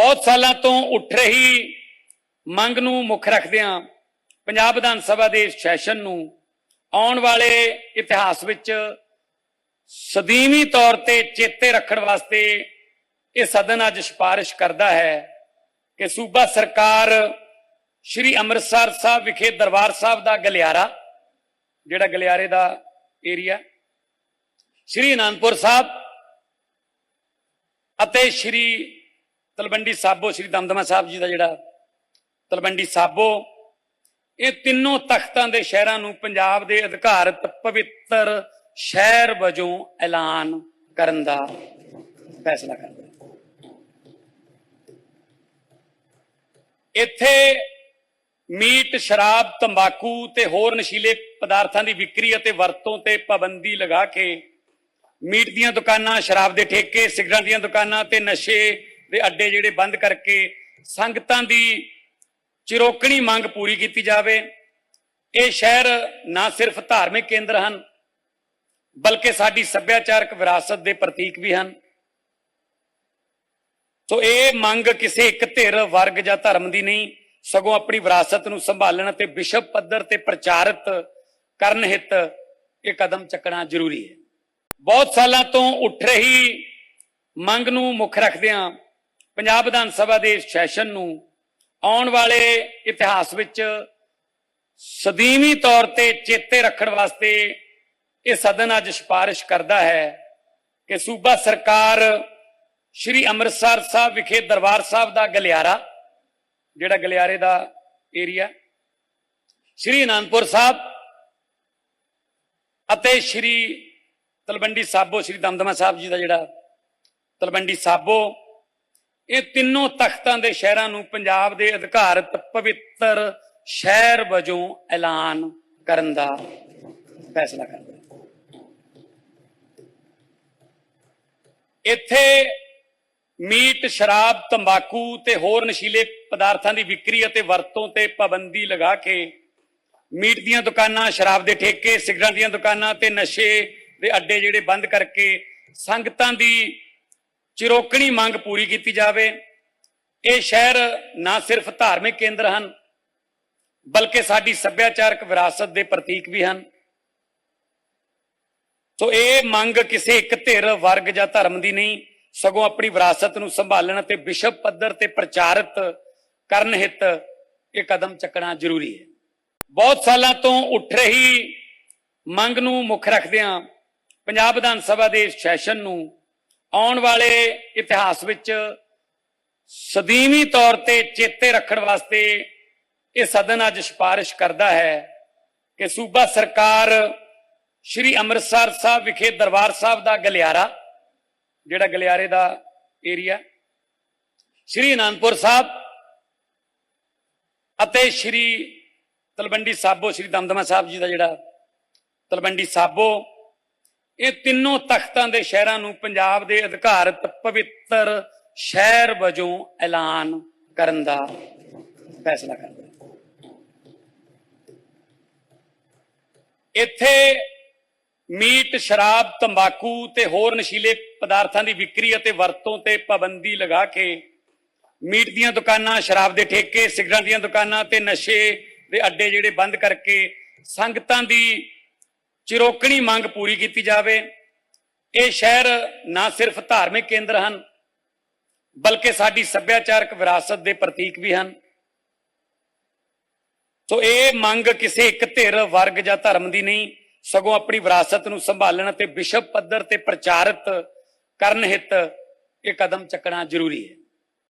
ਬਹੁਤ ਸਾਲਾਂ ਤੋਂ ਉੱਠ ਰਹੀ ਮੰਗ ਨੂੰ ਮੁੱਖ ਰੱਖਦਿਆਂ ਪੰਜਾਬ ਵਿਧਾਨ ਸਭਾ ਦੇ ਸੈਸ਼ਨ ਨੂੰ ਆਉਣ ਵਾਲੇ ਇਤਿਹਾਸ ਵਿੱਚ ਸਦੀਵੀ ਤੌਰ ਤੇ ਚੇਤੇ ਰੱਖਣ ਵਾਸਤੇ ਇਹ ਸਦਨ ਅੱਜ ਸਿਫਾਰਿਸ਼ ਕਰਦਾ ਹੈ ਕਿ ਸੂਬਾ ਸਰਕਾਰ ਸ਼੍ਰੀ ਅੰਮ੍ਰਿਤਸਰ ਸਾਹਿਬ ਵਿਖੇ ਦਰਬਾਰ ਸਾਹਿਬ ਦਾ ਗਲਿਆਰਾ, ਜਿਹੜਾ ਗਲਿਆਰੇ ਦਾ ਏਰੀਆ ਸ਼੍ਰੀ ਅਨੰਦਪੁਰ ਸਾਹਿਬ ਅਤੇ ਸ਼੍ਰੀ ਤਲਵੰਡੀ ਸਾਬੋ, ਸ਼੍ਰੀ ਦਮਦਮਾ ਸਾਹਿਬ ਜੀ ਦਾ ਜਿਹੜਾ ਤਲਵੰਡੀ ਸਾਬੋ, ਇਹ ਤਿੰਨੋਂ ਤਖਤਾਂ ਦੇ ਸ਼ਹਿਰਾਂ ਨੂੰ ਪੰਜਾਬ ਦੇ ਅਧਿਕਾਰਤ ਪਵਿੱਤਰ ਸ਼ਹਿਰ ਵਜੋਂ ਐਲਾਨ ਕਰਨ ਦਾ ਫੈਸਲਾ ਕਰਦਾ ਇੱਥੇ ਮੀਟ, ਸ਼ਰਾਬ, ਤੰਬਾਕੂ ਤੇ ਹੋਰ ਨਸ਼ੀਲੇ ਪਦਾਰਥਾਂ ਦੀ ਵਿਕਰੀ ਅਤੇ ਵਰਤੋਂ ਤੇ ਪਾਬੰਦੀ ਲਗਾ ਕੇ ਮੀਟ ਦੀਆਂ ਦੁਕਾਨਾਂ, ਸ਼ਰਾਬ ਦੇ ਠੇਕੇ, ਸਿਗਰਟ ਦੀਆਂ ਦੁਕਾਨਾਂ ਤੇ ਨਸ਼ੇ ਦੇ ਅੱਡੇ ਜਿਹੜੇ ਬੰਦ ਕਰਕੇ ਸੰਗਤਾਂ ਦੀ ਚਿਰੋਕਣੀ ਮੰਗ ਪੂਰੀ ਕੀਤੀ ਜਾਵੇ। ਇਹ ਸ਼ਹਿਰ ਨਾ ਸਿਰਫ ਧਾਰਮਿਕ ਕੇਂਦਰ ਹਨ, ਬਲਕਿ ਸਾਡੀ ਸੱਭਿਆਚਾਰਕ ਵਿਰਾਸਤ ਦੇ ਪ੍ਰਤੀਕ ਵੀ ਹਨ। ਸੋ ਇਹ ਮੰਗ ਕਿਸੇ ਇੱਕ ਧਿਰ ਵਰਗ ਜਾਂ ਧਰਮ ਦੀ ਨਹੀਂ, ਸਗੋਂ ਆਪਣੀ ਵਿਰਾਸਤ ਨੂੰ ਸੰਭਾਲਣ ਅਤੇ ਵਿਸ਼ਵ ਪੱਧਰ ਤੇ ਪ੍ਰਚਾਰਿਤ ਕਰਨ ਹਿੱਤ ਇਹ ਕਦਮ ਚੱਕਣਾ ਜ਼ਰੂਰੀ ਹੈ। ਬਹੁਤ ਸਾਲਾਂ ਤੋਂ ਉੱਠ ਰਹੀ ਮੰਗ ਨੂੰ ਮੁੱਖ ਰੱਖਦਿਆਂ ਪੰਜਾਬ ਵਿਧਾਨ ਸਭਾ ਦੇ ਸੈਸ਼ਨ ਨੂੰ ਆਉਣ ਵਾਲੇ ਇਤਿਹਾਸ ਵਿੱਚ ਸਦੀਵੀ ਤੌਰ ਤੇ ਚੇਤੇ ਰੱਖਣ ਵਾਸਤੇ ਇਹ ਸਦਨ ਅੱਜ ਸਿਫਾਰਿਸ਼ ਕਰਦਾ ਹੈ ਕਿ ਸੂਬਾ ਸਰਕਾਰ ਸ਼੍ਰੀ ਅੰਮ੍ਰਿਤਸਰ ਸਾਹਿਬ ਵਿਖੇ ਦਰਬਾਰ ਸਾਹਿਬ ਦਾ ਗਲਿਆਰਾ, ਜਿਹੜਾ ਗਲਿਆਰੇ ਦਾ ਏਰੀਆ ਸ਼੍ਰੀ ਅਨੰਦਪੁਰ ਸਾਹਿਬ ਅਤੇ ਸ਼੍ਰੀ ਤਲਵੰਡੀ ਸਾਬੋ, ਸ਼੍ਰੀ ਦਮਦਮਾ ਸਾਹਿਬ ਜੀ ਦਾ ਜਿਹੜਾ ਤਲਵੰਡੀ ਸਾਬੋ ਇਹ ਤਿੰਨੋਂ ਤਖਤਾਂ ਦੇ ਸ਼ਹਿਰਾਂ ਨੂੰ ਪੰਜਾਬ ਦੇ ਅਧਿਕਾਰਤ ਪਵਿੱਤਰ ਸ਼ਹਿਰ ਵਜੋਂ ਐਲਾਨ ਕਰਨ ਦਾ ਫੈਸਲਾ ਕਰਦਾ ਇੱਥੇ ਮੀਟ, ਸ਼ਰਾਬ, ਤੰਬਾਕੂ ਤੇ ਹੋਰ ਨਸ਼ੀਲੇ ਪਦਾਰਥਾਂ ਦੀ ਵਿਕਰੀ ਅਤੇ ਵਰਤੋਂ ਤੇ ਪਾਬੰਦੀ ਲਗਾ ਕੇ ਮੀਟ ਦੀਆਂ ਦੁਕਾਨਾਂ, ਸ਼ਰਾਬ ਦੇ ਠੇਕੇ, ਸਿਗਰਟਾਂ ਦੀਆਂ ਦੁਕਾਨਾਂ ਤੇ ਨਸ਼ੇ ਦੇ ਅੱਡੇ ਜਿਹੜੇ ਬੰਦ ਕਰਕੇ ਸੰਗਤਾਂ ਦੀ ਚਿਰੋਕਣੀ ਮੰਗ ਪੂਰੀ ਕੀਤੀ ਜਾਵੇ। ਇਹ ਸ਼ਹਿਰ ਨਾ ਸਿਰਫ ਧਾਰਮਿਕ ਕੇਂਦਰ ਹਨ, ਬਲਕਿ ਸਾਡੀ ਸੱਭਿਆਚਾਰਕ ਵਿਰਾਸਤ ਦੇ ਪ੍ਰਤੀਕ ਵੀ ਹਨ। ਸੋ ਇਹ ਮੰਗ ਕਿਸੇ ਇੱਕ ਧਿਰ ਵਰਗ ਜਾਂ ਧਰਮ ਦੀ ਨਹੀਂ, ਸਗੋਂ ਆਪਣੀ ਵਿਰਾਸਤ ਨੂੰ ਸੰਭਾਲਣ ਅਤੇ ਵਿਸ਼ਵ ਪੱਧਰ ਤੇ ਪ੍ਰਚਾਰਿਤ ਕਰਨ ਹਿੱਤ ਇਹ ਕਦਮ ਚੱਕਣਾ ਜ਼ਰੂਰੀ ਹੈ। ਬਹੁਤ ਸਾਲਾਂ ਤੋਂ ਉੱਠ ਰਹੀ ਮੰਗ ਨੂੰ ਮੁੱਖ ਰੱਖਦਿਆਂ ਪੰਜਾਬ ਵਿਧਾਨ ਸਭਾ ਦੇ ਸੈਸ਼ਨ ਨੂੰ ਆਉਣ ਵਾਲੇ ਇਤਿਹਾਸ ਵਿੱਚ ਸਦੀਵੀ ਤੌਰ ਤੇ ਚੇਤੇ ਰੱਖਣ ਵਾਸਤੇ ਇਹ ਸਦਨ ਅੱਜ ਸਿਫਾਰਿਸ਼ ਕਰਦਾ ਹੈ ਕਿ ਸੂਬਾ ਸਰਕਾਰ ਸ਼੍ਰੀ ਅੰਮ੍ਰਿਤਸਰ ਸਾਹਿਬ ਵਿਖੇ ਦਰਬਾਰ ਸਾਹਿਬ ਦਾ ਗਲਿਆਰਾ, ਜਿਹੜਾ ਗਲਿਆਰੇ ਦਾ ਏਰੀਆ ਸ਼੍ਰੀ ਅਨੰਦਪੁਰ ਸਾਹਿਬ ਅਤੇ ਸ਼੍ਰੀ ਤਲਵੰਡੀ ਸਾਬੋ, ਸ਼੍ਰੀ ਦਮਦਮਾ ਸਾਹਿਬ ਜੀ ਦਾ ਜਿਹੜਾ ਤਲਵੰਡੀ ਸਾਬੋ ਇਹ ਤਿੰਨੋਂ ਤਖਤਾਂ ਦੇ ਸ਼ਹਿਰਾਂ ਨੂੰ ਪੰਜਾਬ ਦੇ ਅਧਿਕਾਰਤ ਪਵਿੱਤਰ ਸ਼ਹਿਰ ਵਜੋਂ ਐਲਾਨ ਕਰਨ ਦਾ ਫੈਸਲਾ ਕਰਦਾ ਇੱਥੇ ਮੀਟ, ਸ਼ਰਾਬ, ਤੰਬਾਕੂ ਤੇ ਹੋਰ ਨਸ਼ੀਲੇ ਪਦਾਰਥਾਂ ਦੀ ਵਿਕਰੀ ਅਤੇ ਵਰਤੋਂ ਤੇ ਪਾਬੰਦੀ ਲਗਾ ਕੇ ਮੀਟ ਦੀਆਂ ਦੁਕਾਨਾਂ, ਸ਼ਰਾਬ ਦੇ ਠੇਕੇ, ਸਿਗਰਟਾਂ ਦੀਆਂ ਦੁਕਾਨਾਂ ਤੇ ਨਸ਼ੇ ਦੇ ਅੱਡੇ ਜਿਹੜੇ ਬੰਦ ਕਰਕੇ ਸੰਗਤਾਂ ਦੀ ਚਿਰੋਕਣੀ ਮੰਗ ਪੂਰੀ ਕੀਤੀ ਜਾਵੇ। ਇਹ ਸ਼ਹਿਰ ਨਾ ਸਿਰਫ ਧਾਰਮਿਕ ਕੇਂਦਰ ਹਨ, ਬਲਕਿ ਸਾਡੀ ਸੱਭਿਆਚਾਰਕ ਵਿਰਾਸਤ ਦੇ ਪ੍ਰਤੀਕ ਵੀ ਹਨ। ਸੋ ਇਹ ਮੰਗ ਕਿਸੇ ਇੱਕ ਧਿਰ ਵਰਗ ਜਾਂ ਧਰਮ ਦੀ ਨਹੀਂ, ਸਗੋਂ ਆਪਣੀ ਵਿਰਾਸਤ ਨੂੰ ਸੰਭਾਲਣ ਅਤੇ ਵਿਸ਼ਵ ਪੱਧਰ ਤੇ ਪ੍ਰਚਾਰਿਤ ਕਰਨ ਹਿੱਤ ਇਹ ਕਦਮ ਚੱਕਣਾ ਜ਼ਰੂਰੀ ਹੈ।